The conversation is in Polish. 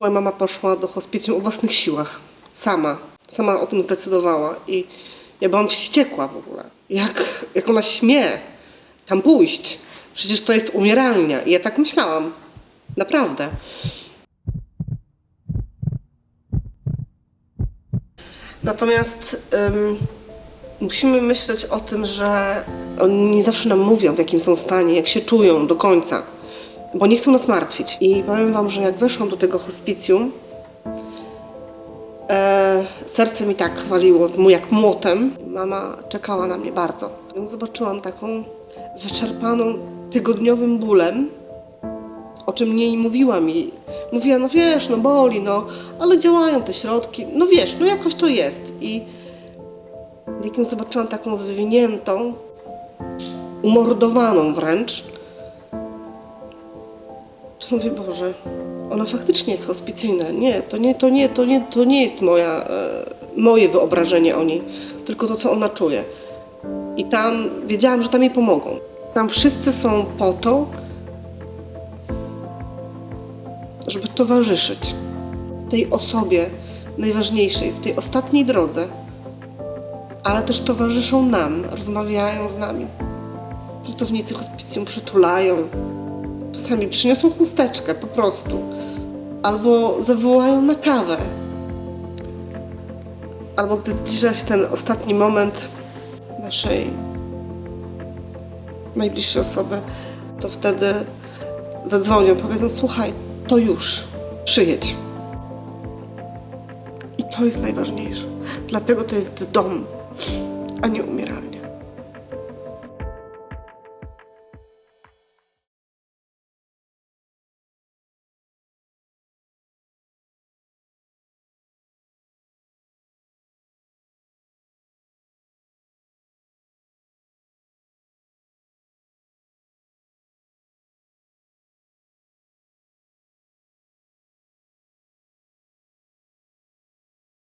Moja mama poszła do hospicjum o własnych siłach. Sama. Sama o tym zdecydowała. I ja byłam wściekła w ogóle. Jak, jak ona śmie tam pójść? Przecież to jest umieralnia. I ja tak myślałam. Naprawdę. Natomiast ym, musimy myśleć o tym, że oni nie zawsze nam mówią, w jakim są stanie, jak się czują do końca, bo nie chcą nas martwić. I powiem Wam, że jak weszłam do tego hospicjum, e, serce mi tak waliło mu jak młotem. Mama czekała na mnie bardzo. Ją zobaczyłam taką wyczerpaną tygodniowym bólem, o czym jej mówiła mi. Mówiła, no wiesz, no boli, no, ale działają te środki, no wiesz, no jakoś to jest. I jak ją zobaczyłam taką zwiniętą, umordowaną wręcz, to mówię, Boże, ona faktycznie jest hospicyjna. Nie, to nie, to nie, to nie, to nie jest moja, e, moje wyobrażenie o niej, tylko to, co ona czuje. I tam wiedziałam, że tam jej pomogą. Tam wszyscy są po to, żeby towarzyszyć tej osobie najważniejszej w tej ostatniej drodze, ale też towarzyszą nam, rozmawiają z nami. Pracownicy hospicjum przytulają, czasami przyniosą chusteczkę po prostu, albo zawołają na kawę. Albo gdy zbliża się ten ostatni moment naszej najbliższej osoby, to wtedy zadzwonią, powiedzą: Słuchaj, to już, przyjedź. I to jest najważniejsze. Dlatego to jest dom, a nie umieralnia.